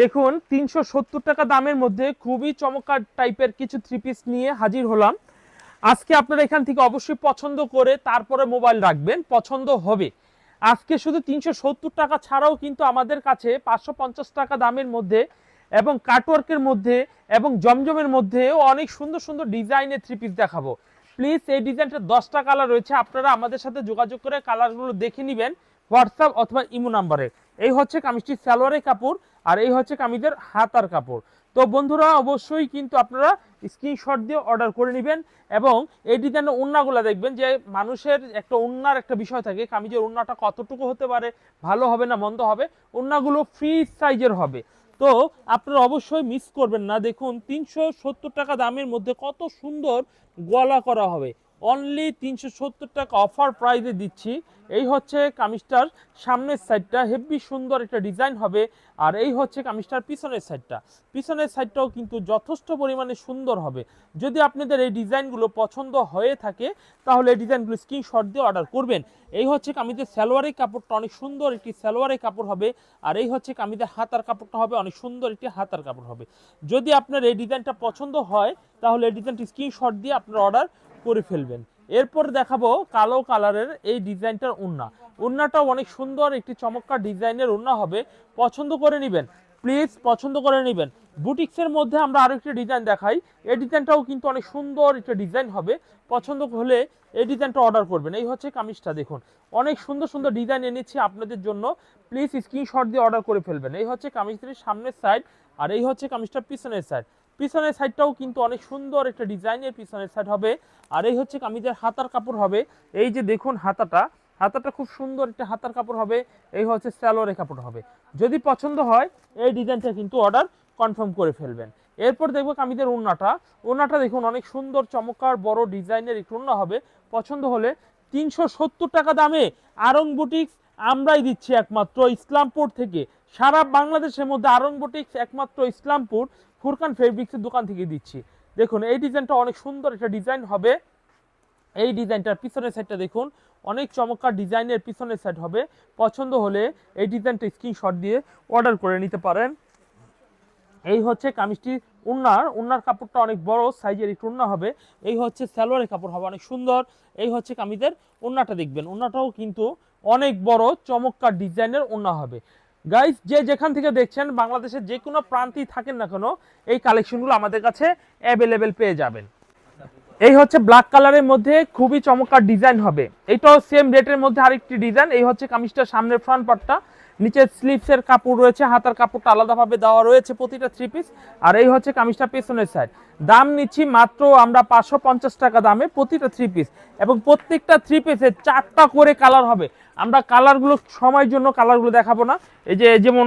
দেখুন, তিনশো সত্তর টাকা দামের মধ্যে খুবই চমৎকার টাইপের কিছু থ্রি পিস নিয়ে হাজির হলাম। আজকে আপনারা এখান থেকে অবশ্যই পছন্দ করে তারপরে মোবাইল রাখবেন, পছন্দ হবে। আজকে শুধু তিনশো সত্তর টাকা ছাড়াও কিন্তু আমাদের কাছে পাঁচশো পঞ্চাশ টাকা দামের মধ্যে এবং কাটওয়ার্কের মধ্যে এবং জমজমের মধ্যে অনেক সুন্দর সুন্দর ডিজাইনের থ্রি পিস দেখাবো। প্লিজ এই ডিজাইনটা দশটা কালার রয়েছে, আপনারা আমাদের সাথে যোগাযোগ করে কালারগুলো দেখে নেবেন হোয়াটসঅ্যাপ অথবা ইমো নাম্বারে এই হচ্ছে কামিজটির সালোয়ারের কাপড় আর এই হচ্ছে কামিজের হাতার কাপড়। তো বন্ধুরা, অবশ্যই কিন্তু আপনারা স্ক্রিনশট দিয়ে অর্ডার করে নেবেন এবং এই ডিজাইনের উন্নাগুলো দেখবেন যে মানুষের একটা উন্নার একটা বিষয় থাকে, কামিজের উন্নাটা কতটুকু হতে পারে, ভালো হবে না মন্দ হবে উন্নাগুলো ফ্রি সাইজের হবে। তো আপনারা অবশ্যই মিস করবেন না। দেখুন, তিনশো সত্তর টাকা দামের মধ্যে কত সুন্দর গলা করা হবে। অনলি তিনশো সত্তর টাকা অফার প্রাইজে দিচ্ছি। এই হচ্ছে কামিজটার সামনের সাইডটা হেভি সুন্দর একটা ডিজাইন হবে। আর এই হচ্ছে কামিজটার পিছনের সাইডটা পিছনের সাইডটাও কিন্তু যথেষ্ট পরিমাণে সুন্দর হবে। যদি আপনাদের এই ডিজাইনগুলো পছন্দ হয়ে থাকে, তাহলে এই ডিজাইনগুলো স্ক্রিনশট দিয়ে অর্ডার করবেন। এই হচ্ছে কামিজের সালোয়ারের কাপড়টা। অনেক সুন্দর একটি সালোয়ারের কাপড় হবে। আর এই হচ্ছে কামিজের হাতার কাপড়টা হবে। অনেক সুন্দর একটি হাতার কাপড় হবে। যদি আপনার এই ডিজাইনটা পছন্দ হয়, তাহলে এই ডিজাইনটি স্ক্রিনশট দিয়ে আপনার অর্ডার করে ফেলবেন। এরপর দেখাবো কালো কালারের এই ডিজাইনটার উন্না। উন্নাটাও অনেক সুন্দর, একটি চমৎকার ডিজাইনের উন্না হবে। পছন্দ করে নেবেন, প্লিজ পছন্দ করে নেবেন। বুটিক্সের মধ্যে আমরা আরও একটি ডিজাইন দেখাই। এই ডিজাইনটাও কিন্তু অনেক সুন্দর একটা ডিজাইন হবে। পছন্দ হলে এই ডিজাইনটা অর্ডার করবেন। এই হচ্ছে কামিজটা, দেখুন। অনেক সুন্দর সুন্দর ডিজাইন এনেছি আপনাদের জন্য। প্লিজ স্ক্রিনশট দিয়ে অর্ডার করে ফেলবেন। এই হচ্ছে কামিজটির সামনের সাইড আর এই হচ্ছে কামিজটার পিছনের সাইড। পিছনের সাইডটাও কিন্তু অনেক সুন্দর একটা ডিজাইনের পিছনের সাইড হবে। আর এই হচ্ছে কামিজের হাতার কাপড় হবে। এই যে দেখুন হাতাটা হাতাটা খুব সুন্দর একটা হাতার কাপড় হবে। এই হচ্ছে স্যালোয়ারের কাপড় হবে। যদি পছন্দ হয়, এই ডিজাইনটা কিন্তু অর্ডার কনফার্ম করে ফেলবেন। এরপর দেখব কামিজের উন্নাটা উন্নাটা দেখুন অনেক সুন্দর, চমৎকার, বড় ডিজাইনের একটু উন্না হবে। পছন্দ হলে তিনশো সত্তর টাকা দামে আরং বুটিক্স আমরাই দিচ্ছি একমাত্র ইসলামপুর থেকে। সারা বাংলাদেশের মধ্যে আরং একমাত্র ইসলামপুর ফুরকান ফেব্রিক্সের দোকান থেকে দিচ্ছি। দেখুন, এই ডিজাইনটা অনেক সুন্দর একটা ডিজাইন হবে। এই ডিজাইনটার পিছনের সাইডটা দেখুন, অনেক চমৎকার ডিজাইনের পিছনের সাইড হবে। পছন্দ হলে এই ডিজাইনটা স্ক্রিনশট দিয়ে অর্ডার করে নিতে পারেন। এই হচ্ছে কামিজটি উন্নার। উন্নার কাপড়টা অনেক বড় সাইজের একটু উন্না হবে। এই হচ্ছে সালোয়ারের কাপড় হবে অনেক সুন্দর। এই হচ্ছে কামিজের উন্নাটা দেখবেন। উন্নাটাও কিন্তু অনেক বড়, চমৎকার ডিজাইনের উন্না হবে। গাইস যে যেখান থেকে দেখছেন, বাংলাদেশের যে কোনো প্রান্তেই থাকেন না কেন, এই কালেকশনগুলো আমাদের কাছে অ্যাভেলেবেল পেয়ে যাবেন। এই হচ্ছে ব্ল্যাক কালারের মধ্যে খুবই চমৎকার ডিজাইন হবে। এইটাও সেম রেটের মধ্যে আরেকটি ডিজাইন এই হচ্ছে কামিজটার সামনের ফ্রন্ট পার্টটা নিচের স্লিভসের কাপড় রয়েছে, হাতার কাপড়টা আলাদাভাবে দেওয়া রয়েছে প্রতিটা থ্রি পিস আর এই হচ্ছে কামিজটা পেছনের সাইড দাম নিচ্ছি মাত্র আমরা পাঁচশো পঞ্চাশ টাকা দামে প্রতিটা থ্রি পিস এবং প্রত্যেকটা থ্রি পিসের চারটা করে কালার হবে। আমরা কালারগুলো সময়ের জন্য কালারগুলো দেখাবো না। এই যে, যেমন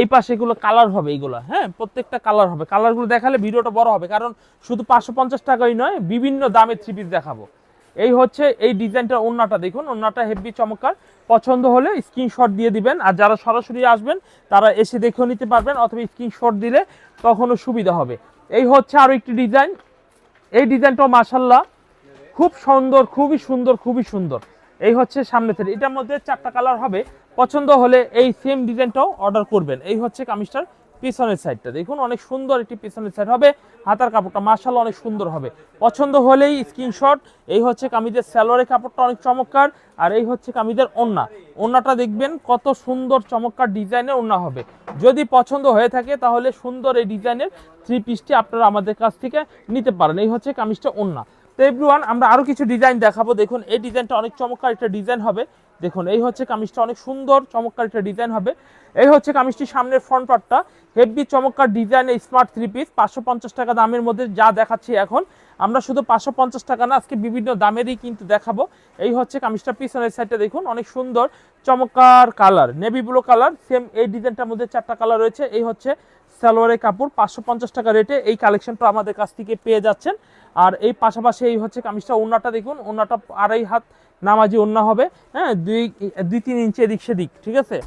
এই পাশে এগুলো কালার হবে এইগুলো হ্যাঁ? প্রত্যেকটা কালার হবে। কালারগুলো দেখালে ভিডিওটা বড় হবে, কারণ শুধু পাঁচশো পঞ্চাশ টাকাই নয়, বিভিন্ন দামের থ্রি পিস দেখাবো। এই হচ্ছে এই ডিজাইনটা, ওন্নাটা দেখুন, ওন্নাটা হেভি চমৎকার। পছন্দ হলে স্ক্রিনশট দিয়ে দিবেন, আর যারা সরাসরি আসবেন, তারা এসে দেখেও নিতে পারবেন, অথবা স্ক্রিনশট দিলে তখনও সুবিধা হবে। এই হচ্ছে আরও একটি ডিজাইন। এই ডিজাইনটাও মাসাল্লাহ খুব সুন্দর, খুবই সুন্দর খুবই সুন্দর। এই হচ্ছে সামনে থেকে। এটার মধ্যে চারটা কালার হবে। পছন্দ হলে এই সেম ডিজাইনটাও অর্ডার করবেন। এই হচ্ছে কামিজটার পিছনের সাইডটা দেখুন, অনেক সুন্দর একটি পিছনের সাইড হবে। হাতার কাপড়টা মার্শাল অনেক সুন্দর হবে। পছন্দ হলেই স্ক্রিনশট এই হচ্ছে কামিজের স্যালোয়ারের কাপড়টা অনেক চমৎকার। আর এই হচ্ছে কামিজের ওন্না ওন্নাটা দেখবেন কত সুন্দর চমৎকার ডিজাইনের ওন্না হবে। যদি পছন্দ হয়ে থাকে তাহলে সুন্দর এই ডিজাইনের থ্রি পিসটি আপনারা আমাদের কাছ থেকে নিতে পারেন। এই হচ্ছে কামিজটা ওন্না তো এভরিওয়ান আমরা আরও কিছু ডিজাইন দেখাবো। দেখুন, এই ডিজাইনটা অনেক চমৎকার একটা ডিজাইন হবে। দেখুন, এই হচ্ছে কামিজটা অনেক সুন্দর, চমৎকার একটা ডিজাইন হবে। এই হচ্ছে কামিজটির সামনের ফ্রন্ট পার্টটা হেভি চমৎকার ডিজাইনের স্মার্ট থ্রি পিস পাঁচশো পঞ্চাশ টাকা দামের মধ্যে যা দেখাচ্ছি এখন। আমরা শুধু পাঁচশো পঞ্চাশ টাকা না, আজকে বিভিন্ন দামেরই কিন্তু দেখাবো। এই হচ্ছে কামিজটা পিছনের সাইডটা দেখুন, অনেক সুন্দর, চমৎকার colour navy blue colour same এই ডিজাইনটার মধ্যে চারটা কালার রয়েছে। এই হচ্ছে সালোয়ারের কাপড়, পাঁচশো পঞ্চাশ টাকা রেটে এই কালেকশনটা আমাদের কাছ থেকে পেয়ে যাচ্ছেন। আর এই পাশাপাশি এই হচ্ছে কামিজটা ওনাটা দেখুন ওনাটা আড়াই হাত নামাজি অন্য হবে হ্যাঁ দুই দুই, তিন ইঞ্চি এদিক সেদিক, ঠিক আছে?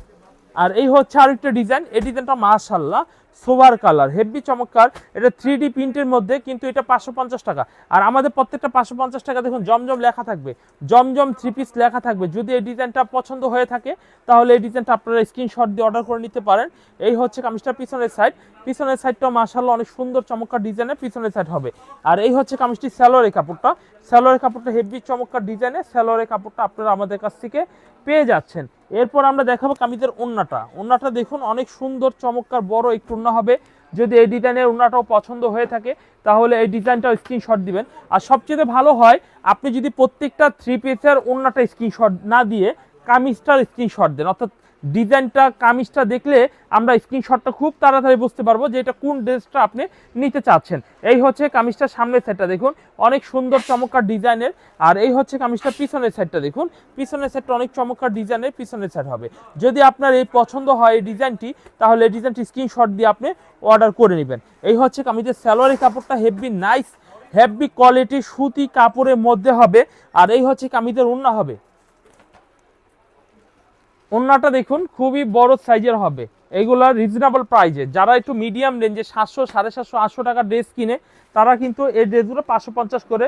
আর এই হচ্ছে আরেকটা ডিজাইন, এই ডিজাইনটা মাশাল্লাহ সোভার কালার, হেভি চমৎকার। এটা থ্রি ডি প্রিন্টের মধ্যে কিন্তু এটা পাঁচশো পঞ্চাশ টাকা। আর আমাদের প্রত্যেকটা পাঁচশো পঞ্চাশ টাকা দেখুন, জমজম লেখা থাকবে। জমজম থ্রি পিস লেখা থাকবে। যদি এই ডিজাইনটা পছন্দ হয়ে থাকে, তাহলে এই ডিজাইনটা আপনারা স্ক্রিনশট দিয়ে অর্ডার করে নিতে পারেন। এই হচ্ছে কামিজটার পিছনের সাইড পিছনের সাইডটাও মাশাল্লাহ অনেক সুন্দর চমৎকার ডিজাইনের পিছনের সাইড হবে। আর এই হচ্ছে কামিজটি স্যালোয়ারের কাপড়টা। স্যালোয়ারের কাপড়টা হেভি চমৎকার ডিজাইনের স্যালোয়ারের কাপড়টা আপনারা আমাদের কাছ থেকে পেয়ে যাচ্ছেন। এরপর আমরা দেখাবো কামিজের ওন্নাটা। ওন্নাটা দেখুন, অনেক সুন্দর, চমৎকার, বড়, একটু ওন্না হবে। যদি এই ডিজাইনের উন্নাটাও পছন্দ হয়ে থাকে, তাহলে এই ডিজাইনটাও স্ক্রিনশট দিবেন। আর সবচেয়ে ভালো হয়, আপনি যদি প্রত্যেকটা থ্রি পিসের ওন্নাটা স্ক্রিনশট না দিয়ে কামিজটার স্ক্রিনশট দেন, অর্থাৎ ডিজাইনটা, কামিজটা দেখলে আমরা স্ক্রিনশটটা খুব তাড়াতাড়ি বুঝতে পারব যে এটা কোন ড্রেসটা আপনি নিতে চাচ্ছেন। এই হচ্ছে কামিজটার সামনের সাইডটা দেখুন, অনেক সুন্দর চমৎকার ডিজাইনের। আর এই হচ্ছে কামিজটার পিছনের সাইডটা দেখুন, পিছনের সাইডটা অনেক চমৎকার ডিজাইনের, পিছনের সাইড হবে। যদি আপনার এই পছন্দ হয় এই ডিজাইনটি, তাহলে এই ডিজাইনটি স্ক্রিনশট দিয়ে আপনি অর্ডার করে নেবেন। এই হচ্ছে কামিজের স্যালোয়ারি কাপড়টা, হেভি নাইস, হেভি কোয়ালিটি সুতি কাপড়ের মধ্যে হবে। আর এই হচ্ছে কামিজের উন্না হবে। ওন্নাটা দেখুন, খুবই বড় সাইজের হবে। এইগুলা রিজনেবল প্রাইজে যারা একটু মিডিয়াম রেঞ্জে সাতশো, সাড়ে সাতশো, আটশো টাকা ড্রেস কিনে, তারা কিন্তু এই ড্রেসগুলো পাঁচশো পঞ্চাশ করে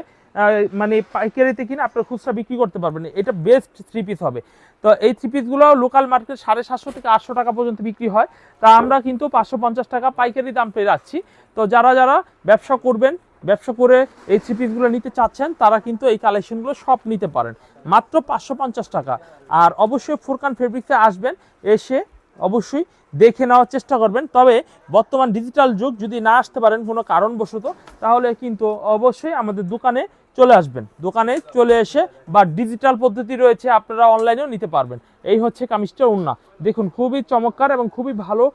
মানে পাইকারিতে কিনে আপনার খুচরা বিক্রি করতে পারবেন। এটা বেস্ট থ্রি পিস হবে। তো এই থ্রি পিসগুলো লোকাল মার্কেট সাড়ে সাতশো থেকে আটশো টাকা পর্যন্ত বিক্রি হয়। তা আমরা কিন্তু পাঁচশো পঞ্চাশ টাকা পাইকারি দাম পেয়ে যাচ্ছি। তো যারা যারা ব্যবসা করবেন, ব্যবসা করে এই থ্রি পিসগুলো নিতে চাচ্ছেন, তারা কিন্তু এই কালেকশনগুলো সব নিতে পারেন। মাত্র পাঁচশো পঞ্চাশ টাকা। আর অবশ্যই ফুরকান ফেব্রিক্সে আসবেন, এসে অবশ্যই দেখে নেওয়ার চেষ্টা করবেন। তবে বর্তমান ডিজিটাল যুগ, যদি না আসতে পারেন কোনো কারণবশত, তাহলে কিন্তু অবশ্যই আমাদের দোকানে চলে আসবেন। দোকানে চলে এসে বা ডিজিটাল পদ্ধতি রয়েছে, আপনারা অনলাইনেও নিতে পারবেন। এই হচ্ছে কামিজটার উন্না। দেখুন, খুবই চমৎকার এবং খুবই ভালো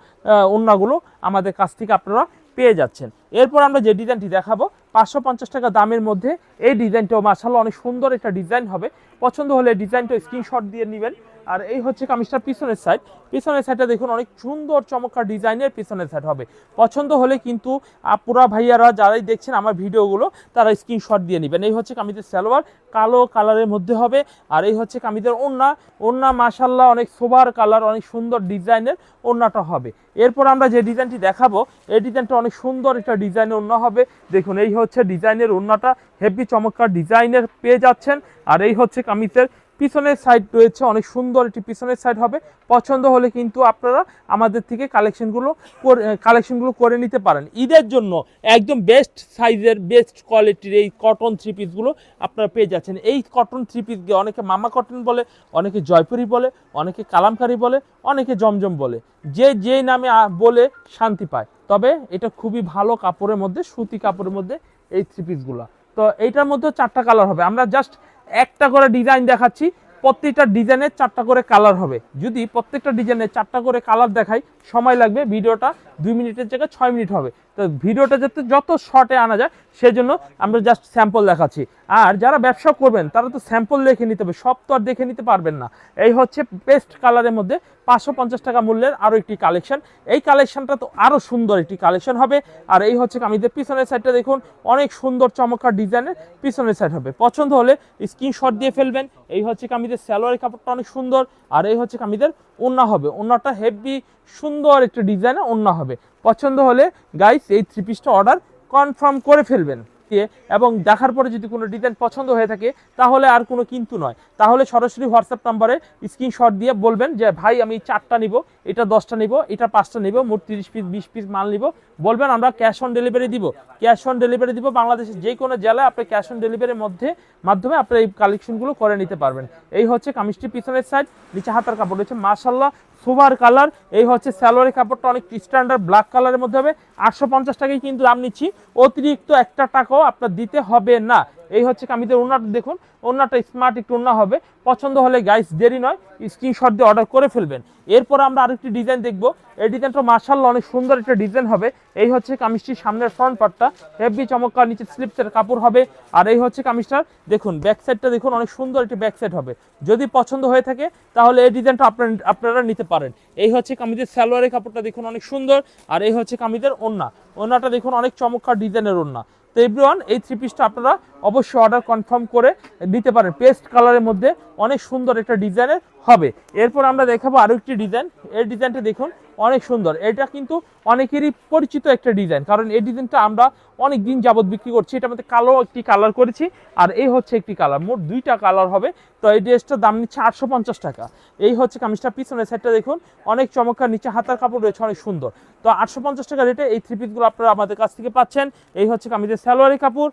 উন্নাগুলো আমাদের কাছ থেকে আপনারা পেয়ে যাচ্ছেন। এরপর আমরা যে ডিজাইনটি দেখাবো পাঁচশো পঞ্চাশ টাকা দামের মধ্যে এই ডিজাইনটাও মাসাল্লাহ অনেক সুন্দর একটা ডিজাইন হবে। পছন্দ হলে ডিজাইনটা স্ক্রিনশট দিয়ে নেবেন। আর এই হচ্ছে কামিজটার পিছনের সাইড পিছনের সাইডটা দেখুন, অনেক সুন্দর, চমৎকার ডিজাইনের পিছনের সাইড হবে। পছন্দ হলে কিন্তু আপুরা ভাইয়ারা যারাই দেখছেন আমার ভিডিওগুলো, তারা স্ক্রিনশট দিয়ে নেবেন। এই হচ্ছে কামিজের সালোয়ার, কালো কালারের মধ্যে হবে। আর এই হচ্ছে কামিজের ওন্না ওন্না মাসাল্লাহ অনেক সোভার কালার অনেক সুন্দর ডিজাইনের ওন্নাটা হবে। এরপর আমরা যে ডিজাইনটি দেখাবো, এই ডিজাইনটা অনেক সুন্দর একটা ডিজাইনের ওন্না হবে। দেখুন, এই হচ্ছে ডিজাইনের ওন্নাটা হেভি চমৎকার ডিজাইনের পেয়ে যাচ্ছেন। আর এই হচ্ছে কামিজের পিছনের সাইড রয়েছে, অনেক সুন্দর একটি পিছনের সাইড হবে। পছন্দ হলে কিন্তু আপনারা আমাদের থেকে কালেকশনগুলো কালেকশনগুলো করে নিতে পারেন। ঈদের জন্য একদম বেস্ট সাইজের বেস্ট কোয়ালিটির এই কটন থ্রি পিসগুলো আপনারা পেয়ে যাচ্ছেন। এই কটন থ্রি পিসকে অনেকে মামা কটন বলে, অনেকে জয়পুরি বলে, অনেকে কালামকারি বলে, অনেকে জমজম বলে। যে যে নামে আ- বলে শান্তি পাই। তবে এটা খুবই ভালো কাপড়ের মধ্যে, সুতি কাপড়ের মধ্যে এই থ্রি পিসগুলো তো এইটার মধ্যে চারটা কালার হবে। আমরা জাস্ট একটা করে ডিজাইন দেখাচ্ছি, প্রত্যেকটা ডিজাইনের চারটা করে কালার হবে। যদি প্রত্যেকটা ডিজাইনের চারটা করে কালার দেখাই সময় লাগবে, ভিডিওটা দুই মিনিটের জায়গায় ছয় মিনিট হবে। তো ভিডিওটা যাতে যত শর্টে আনা যায়, সেজন্য আমরা জাস্ট স্যাম্পল দেখাচ্ছি। আর যারা ব্যবসা করবেন, তারা তো স্যাম্পল দেখে নিতে হবে, সব তো আর দেখে নিতে পারবেন না। এই হচ্ছে পেস্ট কালারের মধ্যে পাঁচশো পঞ্চাশ টাকা মূল্যের আরও একটি কালেকশন এই কালেকশনটা তো আরও সুন্দর একটি কালেকশন হবে। আর এই হচ্ছে কামিজের পিছনের সাইডটা দেখুন, অনেক সুন্দর চমৎকার ডিজাইনের পিছনের সাইড হবে। পছন্দ হলে স্ক্রিনশট দিয়ে ফেলবেন। এই হচ্ছে কামিজের স্যালোয়ারি কাপড়টা অনেক সুন্দর। আর এই হচ্ছে কামিজের ওন্না হবে। ওন্নাটা হেভি সুন্দর একটা ডিজাইনে ওন্না হবে। পছন্দ হলে গাইস এই থ্রি পিসটা অর্ডার কনফার্ম করে ফেলবেন। দিয়ে এবং দেখার পরে যদি কোনো ডিজাইন পছন্দ হয়ে থাকে, তাহলে আর কোনো কিন্তু নয়। তাহলে সরাসরি হোয়াটসঅ্যাপ নাম্বারে স্ক্রিনশট দিয়ে বলবেন যে, ভাই, আমি চারটা নিব, এটা দশটা নিব, এটা পাঁচটা নিব, মোট তিরিশ পিস, বিশ পিস মাল নিব। বলবেন, আমরা ক্যাশ অন ডেলিভারি দিব। ক্যাশ অন ডেলিভারি দিব বাংলাদেশের যে কোনো জেলায় আপনি ক্যাশ অন ডেলিভারির মধ্যে, মাধ্যমে আপনি এই কালেকশনগুলো করে নিতে পারবেন। এই হচ্ছে কামিজটির পিছনের সাইড নিচে হাতার কাপড় রয়েছে। মার্শাল্লাহ সুপার কালার, এই হচ্ছে স্যালোয়ারি কাপড়টা অনেক স্ট্যান্ডার্ড ব্ল্যাক কালারের মধ্যে হবে। আটশো পঞ্চাশ টাকায় কিন্তু দাম নিচ্ছি। অতিরিক্ত একটা টাকাও আপনার দিতে হবে না। এই হচ্ছে কামিদের ওনাটা দেখুন। ওনাটা স্মার্ট একটু ওনা হবে। পছন্দ হলে গাইস দেরি নয় স্ক্রিনশট দিয়ে অর্ডার করে ফেলবেন। এরপর আমরা আরেকটি ডিজাইন দেখব। এই ডিজাইনটা মার্শাল্লাহ অনেক সুন্দর একটা ডিজাইন হবে। এই হচ্ছে কামিজটির সামনের ফ্রন্ট পার্টটা হেভি চমৎকার নিচে স্লিপসের কাপড় হবে। আর এই হচ্ছে কামিজটার, দেখুন ব্যাক সাইডটা দেখুন, অনেক সুন্দর একটি ব্যাক সাইড হবে। যদি পছন্দ হয়ে থাকে, তাহলে এই ডিজাইনটা আপনার, আপনারা নিতে পারেন। এই হচ্ছে কামিজের সালোয়ারের কাপড়টা দেখুন, অনেক সুন্দর। আর এই হচ্ছে কামিজের ওন্না ওন্নাটা দেখুন, অনেক চমৎকার ডিজাইনের ওন্না তো এভরিওয়ান এই থ্রি পিসটা আপনারা অবশ্যই অর্ডার কনফার্ম করে নিতে পারেন। পেস্ট কালারের মধ্যে অনেক সুন্দর একটা ডিজাইনের হবে। এরপর আমরা দেখাবো আরও একটি ডিজাইন। এর ডিজাইনটা দেখুন অনেক সুন্দর। এটা কিন্তু অনেকেরই পরিচিত একটা ডিজাইন, কারণ এই ডিজাইনটা আমরা অনেক দিন যাবত বিক্রি করছি। এটার মধ্যে কালো একটি কালার করেছি, আর এই হচ্ছে একটি কালার। মোট দুইটা কালার হবে। তো এই ড্রেসটার দাম নিচ্ছে আটশো পঞ্চাশ টাকা। এই হচ্ছে কামিজটা পিছনের সাইডটা দেখুন। অনেক চমৎকার, নিচে হাতার কাপড় রয়েছে, অনেক সুন্দর। তো আটশো পঞ্চাশ টাকা রেটে এই থ্রি পিসগুলো আপনারা আমাদের কাছ থেকে পাচ্ছেন। এই হচ্ছে কামিজের সালোয়ারি কাপড়।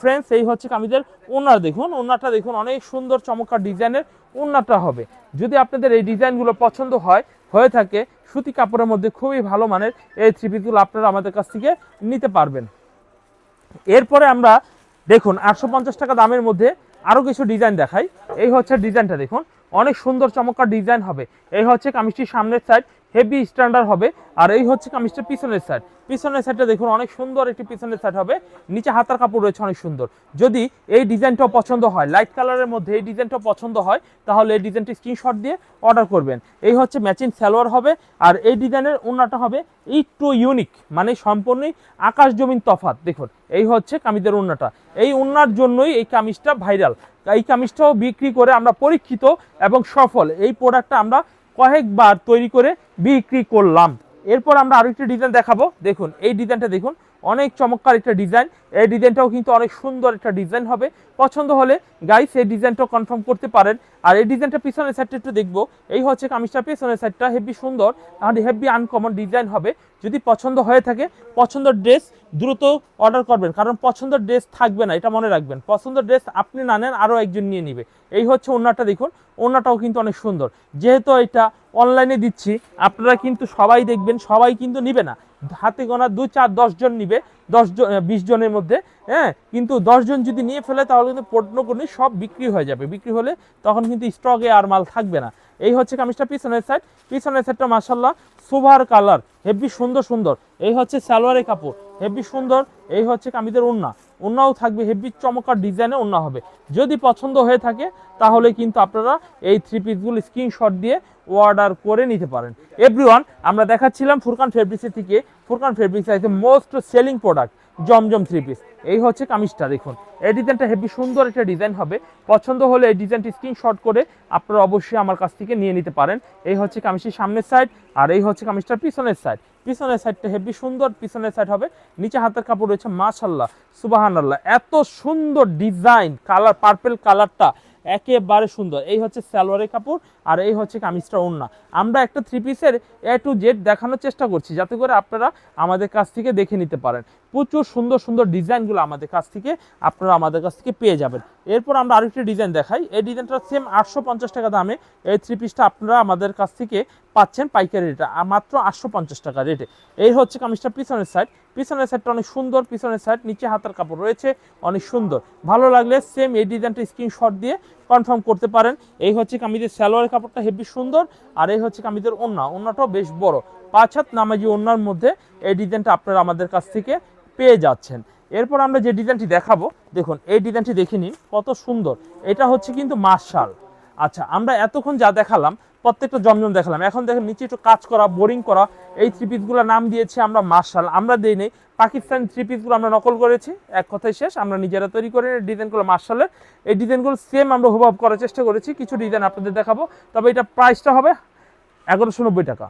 ফ্রেন্ডস এই হচ্ছে কামিজের ওনার দেখুন। ওনারটা দেখুন, অনেক সুন্দর, চমৎকার ডিজাইনের ওনারটা হবে। যদি আপনাদের এই ডিজাইনগুলো পছন্দ হয় হয়ে থাকে, সুতি কাপড়ের মধ্যে খুবই ভালো মানের এই থ্রি পিসগুলো আপনারা আমাদের কাছ থেকে নিতে পারবেন। এরপরে আমরা দেখুন, আটশো পঞ্চাশ টাকা দামের মধ্যে আরও কিছু ডিজাইন দেখাই। এই হচ্ছে ডিজাইনটা দেখুন, অনেক সুন্দর চমৎকার ডিজাইন হবে। এই হচ্ছে কামিজটির সামনের সাইড হেভি স্ট্যান্ডার্ড হবে। আর এই হচ্ছে কামিজটার পিছনের সাইড পিছনের সাইডটা দেখুন, অনেক সুন্দর একটি পিছনের সাইড হবে। নিচে হাতার কাপড় রয়েছে, অনেক সুন্দর। যদি এই ডিজাইনটাও পছন্দ হয় লাইট কালারের মধ্যে এই ডিজাইনটাও পছন্দ হয়, তাহলে এই ডিজাইনটি স্ক্রিনশট দিয়ে অর্ডার করবেন। এই হচ্ছে ম্যাচিং সালোয়ার হবে, আর এই ডিজাইনের ওনাটা হবে একটু ইউনিক মানে সম্পূর্ণই আকাশ জমিন তফাত দেখুন, এই হচ্ছে কামিজের ওন্নাটা এই ওন্নার জন্যই এই কামিজটা ভাইরাল এই কামিজটাও বিক্রি করে আমরা পরীক্ষিত এবং সফল। এই প্রোডাক্টটা আমরা কয়েকবার তৈরি করে বিক্রি করলাম। এরপর আমরা আরেকটি ডিজাইন দেখাবো। দেখুন, এই ডিজাইনটা দেখুন, অনেক চমৎকার একটা ডিজাইন এই ডিজাইনটাও কিন্তু অনেক সুন্দর একটা ডিজাইন হবে। পছন্দ হলে গাইস এই ডিজাইনটাও কনফার্ম করতে পারেন। আর এই ডিজাইনটা পিছনের সাইডটা একটু দেখব। এই হচ্ছে কামিজটা, পিছনের সাইডটা হেভি সুন্দর আর হেভি আনকমন ডিজাইন হবে। যদি পছন্দ হয়ে থাকে পছন্দের ড্রেস দ্রুত অর্ডার করবেন। কারণ পছন্দের ড্রেস থাকবে না, এটা মনে রাখবেন। পছন্দের ড্রেস আপনি না নেন, আরও একজন নিয়ে নিবে। এই হচ্ছে ওনাটা দেখুন ওনাটাও কিন্তু অনেক সুন্দর। যেহেতু এটা অনলাইনে দিচ্ছি, আপনারা কিন্তু সবাই দেখবেন, সবাই কিন্তু নিবে না। হাতে গোনা দু চার দশ জন নিবে। দশ জন বিশ জনের মধ্যে হ্যাঁ কিন্তু দশজন যদি নিয়ে ফেলে, তাহলে কিন্তু পণ্যগুলি সব বিক্রি হয়ে যাবে। বিক্রি হলে তখন কিন্তু স্টকে আর মাল থাকবে না। এই হচ্ছে কামিজটা পিছনের সাইড পিছনের সাইডটা মাসাল্লাহ সুভার কালার হেভি সুন্দর সুন্দর। এই হচ্ছে সালোয়ারের কাপড়। হেভি সুন্দর। এই হচ্ছে কামিজের ওন্না ওন্নাও থাকবে, হেভি চমৎকার ডিজাইনে ওন্না হবে। যদি পছন্দ হয়ে থাকে, তাহলে কিন্তু আপনারা এই থ্রি পিসগুলো স্ক্রিনশট দিয়ে অর্ডার করে নিতে পারেন। এভরিওয়ান আমরা দেখাচ্ছিলাম ফুরকান ফেব্রিক্সের থেকে। ফুরকান ফেব্রিক্স আছে মোস্ট সেলিং প্রোডাক্ট জমজম থ্রি পিস এই হচ্ছে কামিজটা, দেখুন। এই ডিজাইনটা হেভি সুন্দর একটা ডিজাইন হবে। পছন্দ হলে এই ডিজাইনটি স্ক্রিনশট করে আপনারা অবশ্যই আমার কাছ থেকে নিয়ে নিতে পারেন। এই হচ্ছে কামিজটির সামনের সাইড আর এই হচ্ছে কামিজটার পিছনের সাইড পিছনের সাইডটা হেভি সুন্দর, পিছনের সাইড হবে। নিচে হাতের কাপড় রয়েছে মাশাল্লাহ সুবাহান আল্লাহ এত সুন্দর ডিজাইন কালার পার্পেল কালারটা একেবারে সুন্দর। এই হচ্ছে সালোয়ারের কাপড় আর এই হচ্ছে কামিজটা ওড়না। আমরা একটা থ্রি পিসের এ টু জেড দেখানোর চেষ্টা করছি, যাতে করে আপনারা আমাদের কাছ থেকে দেখে নিতে পারেন। প্রচুর সুন্দর সুন্দর ডিজাইনগুলো আমাদের কাছ থেকে আপনারা আমাদের কাছ থেকে পেয়ে যাবেন। এরপর আমরা আরেকটি ডিজাইন দেখাই। এই ডিজাইনটা সেম আটশো পঞ্চাশ টাকা দামে এই থ্রি পিসটা আপনারা আমাদের কাছ থেকে পাচ্ছেন পাইকারি রেটে মাত্র আটশো পঞ্চাশ টাকা রেটে এই হচ্ছে কামিজটা পিছনের সাইড পিছনের সাইডটা অনেক সুন্দর, পিছনের সাইড নিচে হাতার কাপড় রয়েছে, অনেক সুন্দর। ভালো লাগলে সেম এই ডিজাইনটা স্ক্রিনশট দিয়ে কনফার্ম করতে পারেন। এই হচ্ছে কামিজের সালোয়ারের কাপড়টা হেভি সুন্দর, আর এই হচ্ছে কামিজের ওন্না। ওন্নাটাও বেশ বড়। পাঁচ হাত নামাজি ওন্নার মধ্যে এই ডিজাইনটা আপনারা আমাদের কাছ থেকে পেয়ে যাচ্ছেন। এরপর আমরা যে ডিজাইনটি দেখাবো, দেখুন, এই ডিজাইনটি দেখে নিন, কত সুন্দর। এটা হচ্ছে কিন্তু মার্শাল। আচ্ছা আমরা এতক্ষণ যা দেখালাম, প্রত্যেকটা জমজম দেখালাম। এখন দেখেন, নিচে একটু কাজ করা বোরিং করা, এই থ্রি পিসগুলোর নাম দিয়েছি আমরা মার্শাল। আমরা দিই নেই, পাকিস্তান থ্রি পিসগুলো আমরা নকল করেছি, এক কথায় শেষ। আমরা নিজেরা তৈরি করে ডিজাইনগুলো মার্শালের। এই ডিজাইনগুলো সেম আমরা হুবহু করার চেষ্টা করেছি, কিছু ডিজাইন আপনাদের দেখাবো। তবে এটা প্রাইসটা হবে এগারোশো টাকা।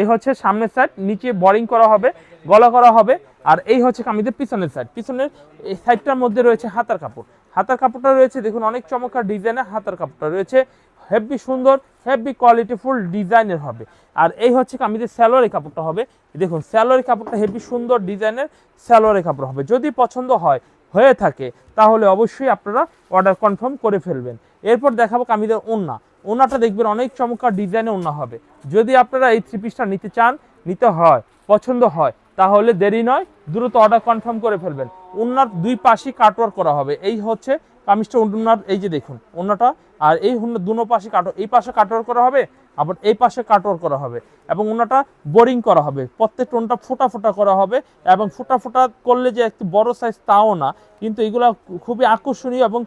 এই হচ্ছে সামনের সাইড নিচে বোরিং করা হবে, গলা করা হবে, আর এই হচ্ছে কামিজের পিছনের সাইড পিছনের এই সাইডটার মধ্যে রয়েছে হাতার কাপড়। হাতার কাপড়টা রয়েছে, দেখুন, অনেক চমৎকার ডিজাইনের হাতার কাপড়টা রয়েছে। হেভি সুন্দর হেভি কোয়ালিটিফুল ডিজাইনের হবে। আর এই হচ্ছে কামিজের স্যালোয়ারি কাপড়টা হবে। দেখুন স্যালোয়ারি কাপড়টা হেভি সুন্দর ডিজাইনের স্যালোয়ারি কাপড় হবে। যদি পছন্দ হয়, হয়ে থাকে, তাহলে অবশ্যই আপনারা অর্ডার কনফার্ম করে ফেলবেন। এরপর দেখাবো কামিজের ওন্না। ওনাটা দেখবেন অনেক চমৎকার ডিজাইনে ওনা হবে। যদি আপনারা এই থ্রি পিসটা নিতে চান, নিতে হয়, পছন্দ হয়, তাহলে দেরি নয়, দ্রুত অর্ডার কনফার্ম করে ফেলবেন। ওনার দুই পাশে কাটওয়ার করা হবে। এই হচ্ছে কামিজটা ওনার এই যে দেখুন ওনাটা আর এই দুনো পাশে কাটো, এই পাশে কাটওয়ার করা হবে, আবার এই পাশে কাটওয়ার করা হবে এবং ওনাটা বোরিং করা হবে, প্রত্যেক টোনটা ফোটা ফোটা করা হবে এবং ফোটা ফোটা করলে যে একটু বড় সাইজ তাও না, কিন্তু এগুলা খুবই আকর্ষণীয় এবং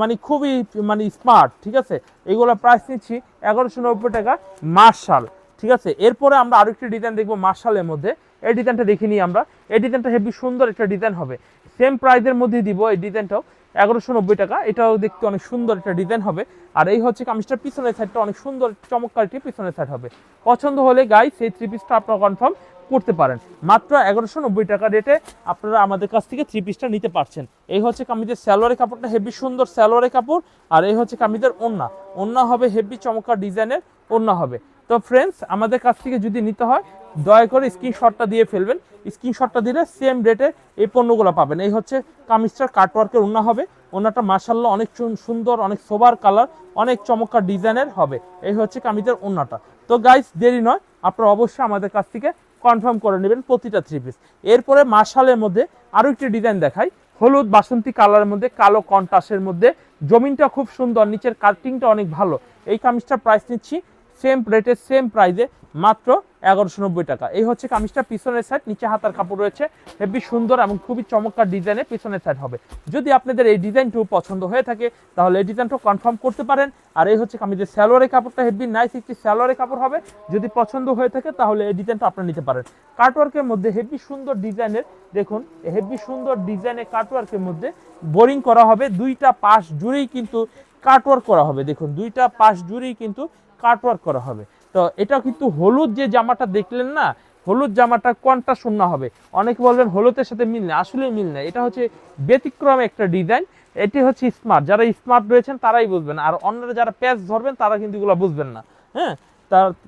মানে খুবই মানে স্মার্ট ঠিক আছে? এগুলো প্রাইস নিচ্ছি এগারোশো নব্বই টাকা মার্শাল ঠিক আছে? এরপরে আমরা আরেকটি ডিজাইন দেখব মার্শালের মধ্যে। এই ডিজাইনটা দেখে নিই আমরা। এই ডিজাইনটা হেভি সুন্দর একটা ডিজাইন হবে। সেম প্রাইজের মধ্যে দিব এই ডিজাইনটাও এগারোশো নব্বই টাকা। এটাও দেখতে অনেক সুন্দর একটা ডিজাইন হবে। আর এই হচ্ছে কামিজটার পিছনের সাইডটা অনেক সুন্দর, চমৎকার একটি পিছনের সাইড হবে। পছন্দ হলে গাই সেই থ্রি পিসটা আপনারা কনফার্ম করতে পারেন। মাত্র এগারোশো নব্বই টাকা রেটে আপনারা আমাদের কাছ থেকে থ্রি পিসটা নিতে পারছেন। এই হচ্ছে কামিজের স্যালোয়ারের কাপড়টা, হেভি সুন্দর স্যালোয়ারের কাপড়। আর এই হচ্ছে কামিজের ওন্না। ওন্না হবে হেভি চমৎকার ডিজাইনের ওন্না হবে। তো ফ্রেন্ডস আমাদের কাছ থেকে যদি নিতে হয়, দয়া করে স্ক্রিনশটটা দিয়ে ফেলবেন। স্ক্রিনশটটা দিলে সেম রেটে এই পণ্যগুলো পাবেন। এই হচ্ছে কামিজটার কাটওয়ার্কের ওন্না হবে। ওনাটা মার্শাল্লাহ অনেক সুন- সুন্দর, অনেক সোবার কালার অনেক চমৎকার ডিজাইনের হবে। এই হচ্ছে কামিজের ওন্নাটা তো গাইস দেরি নয়, আপনারা অবশ্যই আমাদের কাছ থেকে কনফার্ম করে নেবেন প্রতিটা থ্রি পিস এরপরে মার্শালের মধ্যে আরও একটি ডিজাইন দেখাই। হলুদ বাসন্তী কালারের মধ্যে, কালো কন্টাসের মধ্যে। জমিনটা খুব সুন্দর, নিচের কাটিংটা অনেক ভালো। এই কামিজটার প্রাইস নিচ্ছি সেম রেটে সেম প্রাইজে মাত্র এগারোশো নব্বই টাকা। এই হচ্ছে কামিজটা, পিছনের সাইড নিচে হাতার কাপড় রয়েছে। হেভি সুন্দর এবং খুবই চমৎকার ডিজাইনের পিছনের সাইড হবে। যদি আপনাদের এই ডিজাইনটিও পছন্দ হয়ে থাকে, তাহলে এই ডিজাইনটাও কনফার্ম করতে পারেন। আর এই হচ্ছে কামিজের স্যালোয়ারের কাপড়টা, হেভি নাইস একটি স্যালোয়ারের কাপড় হবে। যদি পছন্দ হয়ে থাকে, তাহলে এই ডিজাইনটা আপনারা নিতে পারেন। কাটওয়ার্কের মধ্যে হেভি সুন্দর ডিজাইনের দেখুন, হেভি সুন্দর ডিজাইনের কাটওয়ার্কের মধ্যে বোরিং করা হবে। দুইটা পাশ জুড়েই কিন্তু কাটওয়ার্ক করা হবে। দেখুন, দুইটা পাশ জুড়েই কিন্তু কাটওয়ার্ক করা হবে। তো এটা কিন্তু হলুদ যে জামাটা দেখলেন না, হলুদ জামাটা কোনটা শূন্য হবে? অনেকে বলবেন হলুদের সাথে মিল নেই, আসলে মিল নেই। এটা হচ্ছে ব্যতিক্রম একটা ডিজাইন, এটি হচ্ছে স্মার্ট যারা স্মার্ট রয়েছেন তারাই বুঝবেন, আর অন্যরা যারা প্যাচ ধরবেন তারা কিন্তু এগুলো বুঝবেন না। হ্যাঁ?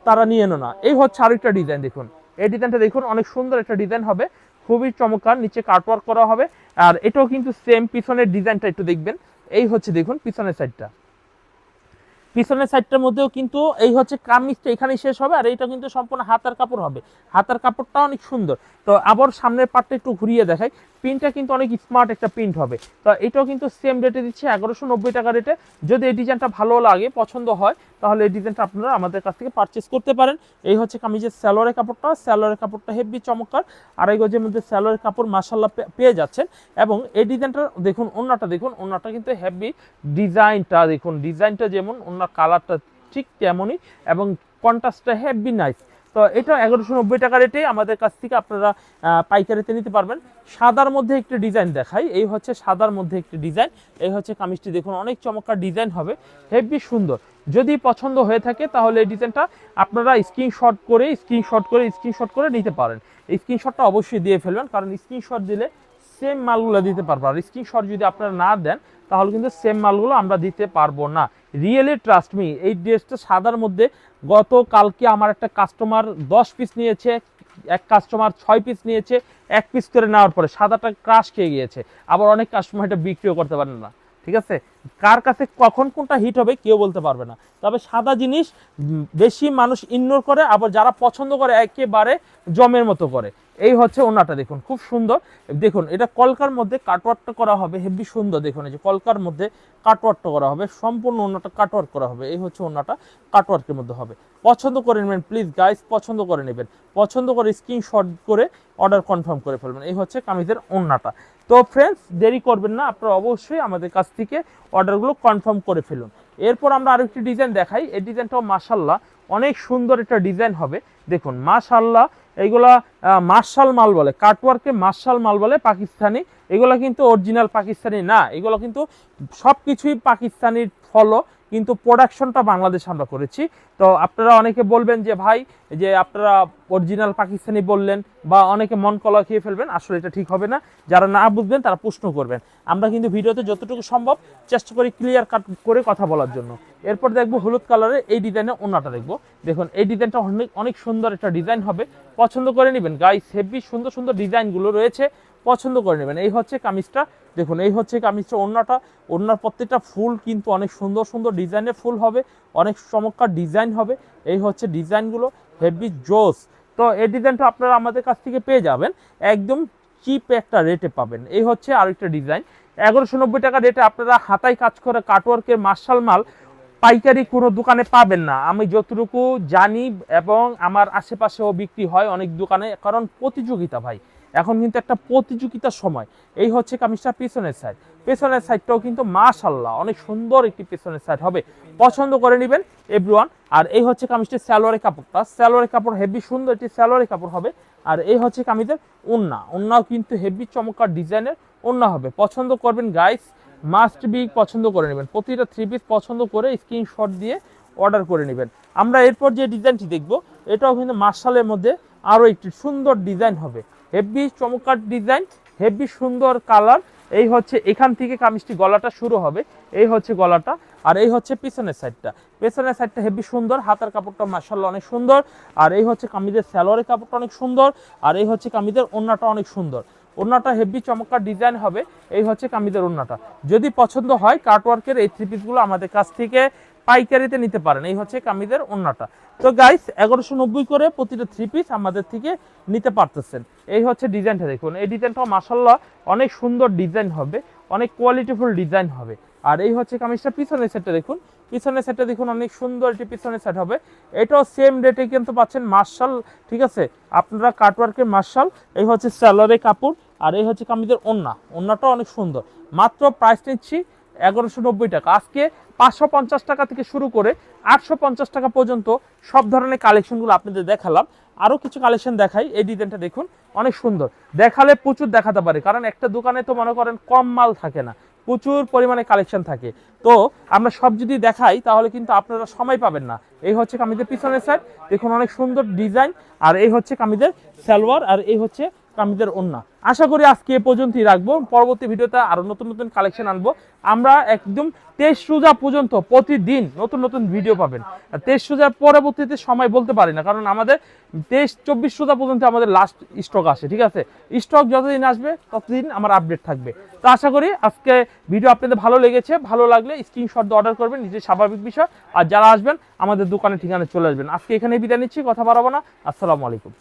তারা নিয়ে এনো না। এই হচ্ছে আরেকটা ডিজাইন দেখুন। এই ডিজাইনটা দেখুন, অনেক সুন্দর একটা ডিজাইন হবে, খুবই চমৎকার, নিচে কাটওয়ার্ক করা হবে, আর এটাও কিন্তু সেম পিছনের ডিজাইনটা একটু দেখবেন। এই হচ্ছে দেখুন, পিছনের সাইডটা পিছনের সাইডটার মধ্যেও কিন্তু এই হচ্ছে কামিজটা এখানেই শেষ হবে আর এইটা কিন্তু সম্পূর্ণ হাতার কাপড় হবে। হাতার কাপড়টা অনেক সুন্দর। তো আবার সামনের পার্টটা একটু ঘুরিয়ে দেখাই। প্রিন্টটা কিন্তু অনেক স্মার্ট একটা প্রিন্ট হবে। তো এটাও কিন্তু সেম রেটে দিচ্ছে, এগারোশো নব্বই টাকা রেটে যদি এই ডিজাইনটা ভালো লাগে, পছন্দ হয়, তাহলে এই ডিজাইনটা আপনারা আমাদের কাছ থেকে পারচেস করতে পারেন। এই হচ্ছে কামিজের স্যালোয়ারের কাপড়টা। স্যালোয়ারের কাপড়টা হেভি চমৎকার। আড়াই গজের মধ্যে স্যালোয়ারের কাপড় মাসাল্লাহ পেয়ে যাচ্ছেন। এবং এই ডিজাইনটা দেখুন ওনাটা দেখুন ওনাটা কিন্তু হেভি ডিজাইনটা দেখুন। ডিজাইনটা যেমন ওনার কালারটা ঠিক তেমনই এবং কন্ট্রাস্টটা হেভি নাইস তো এটা এগারোশো নব্বই টাকা রেটে আমাদের কাছ থেকে আপনারা পাইকারিতে নিতে পারবেন। সাদার মধ্যে একটি ডিজাইন দেখাই। এই হচ্ছে সাদার মধ্যে একটি ডিজাইন এই হচ্ছে কামিজটি দেখুন, অনেক চমৎকার ডিজাইন হবে। হেভি সুন্দর। যদি পছন্দ হয়ে থাকে, তাহলে এই ডিজাইনটা আপনারা স্ক্রিনশট করে স্ক্রিনশট করে স্ক্রিনশট করে নিতে পারেন। স্ক্রিনশটটা অবশ্যই দিয়ে ফেলবেন, কারণ স্ক্রিনশট দিলে সেম মালগুলো দিতে পারব। আর স্ক্রিনশট যদি আপনারা না দেন তাহলে কিন্তু সেম মালগুলো আমরা দিতে পারব না। রিয়েলি ট্রাস্ট মি এই ড্রেসটা সাদার মধ্যে গত কালকে আমার একটা কাস্টমার দশ পিস নিয়েছে, এক কাস্টমার ছয় পিস নিয়েছে, এক পিস করে নেওয়ার পরে সাদাটা ক্রাশ খেয়ে গিয়েছে। আবার অনেক কাস্টমার এটা বিক্রিও করতে পারেন না, ঠিক আছে? কার কাছে কখন কোনটা হিট হবে কেউ বলতে পারবে না। তবে সাদা জিনিস বেশি মানুষ ইগনোর করে, আবার যারা পছন্দ করে, একেবারে জমের মতো করে। এই হচ্ছে ওনাটা, দেখুন, খুব সুন্দর। দেখুন, এটা কলকার মধ্যে কাটওয়ার্কটা করা হবে, হেভি সুন্দর, দেখুন, এই যে কলকার মধ্যে কাটওয়ার্কটা করা হবে, সম্পূর্ণ ওনাটা কাটওয়ার্ক করা হবে, এই হচ্ছে ওনাটা কাটওয়ার্কের মধ্যে হবে। পছন্দ করে নেবেন, প্লিজ গাইস পছন্দ করে নেবেন। পছন্দ করে স্ক্রিনশট করে অর্ডার কনফার্ম করে ফেলবেন, এই হচ্ছে কামিজের ওন্নাটা তো ফ্রেন্ডস দেরি করবেন না, আপনারা অবশ্যই আমাদের কাছ থেকে অর্ডারগুলো কনফার্ম করে ফেলুন। এরপর আমরা আরেকটি ডিজাইন দেখাই, এই ডিজাইনটাও মাসাল্লাহ অনেক সুন্দর একটা ডিজাইন হবে। দেখুন মাশাল্লাহ এইগুলা মার্শাল মাল বলে, কাটওয়ার্কে মার্শাল মাল বলে পাকিস্তানি। এগুলো কিন্তু অরিজিনাল পাকিস্তানি না, এগুলো কিন্তু সব কিছুই পাকিস্তানির ফলো কিন্তু প্রোডাকশনটা বাংলাদেশে আমরা করেছি। তো আপনারা অনেকে বলবেন যে, ভাই যে আপনারা অরিজিনাল পাকিস্তানি বললেন বা অনেকে মন কলা খেয়ে ফেলবেন, আসলে এটা ঠিক হবে না। যারা না বুঝবেন, তারা প্রশ্ন করবেন। আমরা কিন্তু ভিডিওতে যতটুকু সম্ভব চেষ্টা করি ক্লিয়ার কাট করে কথা বলার জন্য। এরপর দেখব হলুদ কালারের এই ডিজাইনের ওনাটা দেখব। দেখুন, এই ডিজাইনটা অনেক অনেক সুন্দর একটা ডিজাইন হবে। পছন্দ করে নেবেন। গাইস হেভি সুন্দর সুন্দর ডিজাইনগুলো রয়েছে। পছন্দ করে নেবেন। এই হচ্ছে কামিজটা। দেখুন, এই হচ্ছে কামিজটা ওড়নাটা। ওড়নার প্রত্যেকটা ফুল কিন্তু অনেক সুন্দর সুন্দর ডিজাইনের ফুল হবে। অনেক চমৎকার ডিজাইন হবে। এই হচ্ছে ডিজাইনগুলো। হেভি জোস। তো এই ডিজাইনটা আপনারা আমাদের কাছ থেকে পেয়ে যাবেন। একদম চিপ একটা রেটে পাবেন। এই হচ্ছে আরেকটা ডিজাইন। এগারোশো নব্বই টাকা রেটে আপনারা হাতায় কাজ করে কাটওয়ার্কের মার্শাল মাল পাইকারি কোনো দোকানে পাবেন না। আমি যতটুকু জানি এবং আমার আশেপাশেও বিক্রি হয় অনেক দোকানে, কারণ প্রতিযোগিতা ভাই। এখন কিন্তু একটা প্রতিযোগিতার সময়। এই হচ্ছে কামিজটা পেছনের সাইড পেছনের সাইডটাও কিন্তু মাশাল্লাহ অনেক সুন্দর একটি পেছনের সাইড হবে। পছন্দ করে নেবেন এভরিওয়ান আর এই হচ্ছে কামিজটির স্যালোয়ারের কাপড়টা স্যালোয়ারের কাপড় হেভি সুন্দর একটি স্যালোয়ারের কাপড় হবে। আর এই হচ্ছে কামিজের ওন্না ওন্নাও কিন্তু হেভি চমৎকার ডিজাইনের ওন্না হবে। পছন্দ করবেন গাইস মাস্ট বি পছন্দ করে নেবেন। প্রতিটা থ্রি পিস পছন্দ করে স্ক্রিনশট দিয়ে অর্ডার করে নেবেন। আমরা এরপর যে ডিজাইনটি দেখব, এটাও কিন্তু মার্শালের মধ্যে আরও একটি সুন্দর ডিজাইন হবে। হেভি চমৎকার ডিজাইন, হেভি সুন্দর কালার। এই হচ্ছে এখান থেকে কামিজটি গলাটা শুরু হবে। এই হচ্ছে গলাটা আর এই হচ্ছে পিছনের সাইডটা। পেছনের সাইডটা হেভি সুন্দর, হাতার কাপড়টা মার্শাল্লাহ অনেক সুন্দর। আর এই হচ্ছে কামিজের স্যালোয়ারের কাপড়টা অনেক সুন্দর, আর এই হচ্ছে কামিজের ওড়নাটা অনেক সুন্দর। ওড়নাটা হেভি চমৎকার ডিজাইন হবে, এই হচ্ছে কামিজের ওড়নাটা। যদি পছন্দ হয় কাটওয়ার্কের এই থ্রি পিসগুলো আমাদের কাছ থেকে পাইকারিতে নিতে পারেন। এই হচ্ছে কামিজের ওড়নাটা তো গাইস এগারোশো নব্বই করে প্রতিটা থ্রি পিস আমাদের থেকে নিতে পারতেছেন। এই হচ্ছে ডিজাইনটা দেখুন। এই ডিজাইনটাও মাসাল্লাহ অনেক সুন্দর ডিজাইন হবে, অনেক কোয়ালিটিফুল ডিজাইন হবে। আর এই হচ্ছে কামিজটা পিছনের সেটটা দেখুন। পিছনের সেটটা দেখুন, অনেক সুন্দর একটি পিছনের সেট হবে। এটাও সেম রেটে কিন্তু পাচ্ছেন মার্শাল ঠিক আছে? আপনারা কাটওয়ার্কের মার্শাল এই হচ্ছে স্যালারি কাপড়, আর এই হচ্ছে কামিজের ওন্না। ওন্নাটাও অনেক সুন্দর। মাত্র প্রাইস নিচ্ছি এগারোশো নব্বই টাকা। আজকে পাঁচশো পঞ্চাশ টাকা থেকে শুরু করে আটশো পঞ্চাশ টাকা পর্যন্ত সব ধরনের কালেকশনগুলো আপনাদের দেখালাম। আরও কিছু কালেকশন দেখাই, এই ডিজাইনটা দেখুন, অনেক সুন্দর। দেখালে প্রচুর দেখাতে পারে, কারণ একটা দোকানে তো মনে করেন কম মাল থাকে না, প্রচুর পরিমাণে কালেকশন থাকে। তো আমরা সব যদি দেখাই, তাহলে কিন্তু আপনারা সময় পাবেন না। এই হচ্ছে কামিজের পিছনের সাইড দেখুন অনেক সুন্দর ডিজাইন, আর এই হচ্ছে কামিজের সালোয়ার, আর এই হচ্ছে কামিজের ওন্না। আশা করি আজকে এ পর্যন্তই রাখব। পরবর্তী ভিডিওতে আরও নতুন নতুন কালেকশন আনব। আমরা একদম তেইশ রোজা পর্যন্ত প্রতিদিন নতুন নতুন ভিডিও পাবেন। আর তেইশ রোজার পরবর্তীতে সময় বলতে পারি না, কারণ আমাদের তেইশ, চব্বিশ রোজা পর্যন্ত আমাদের লাস্ট স্টক আসে, ঠিক আছে? স্টক যতদিন আসবে, ততদিন আমার আপডেট থাকবে। তো আশা করি আজকে ভিডিও আপনাদের ভালো লেগেছে। ভালো লাগলে স্ক্রিনশট অর্ডার করবেন, নিজের স্বাভাবিক বিষয়। আর যারা আসবেন, আমাদের দোকানে ঠিকানা চলে আসবেন। আজকে এখানে বিদায় নিচ্ছি, কথা বাড়াবো না। আসসালামু আলাইকুম।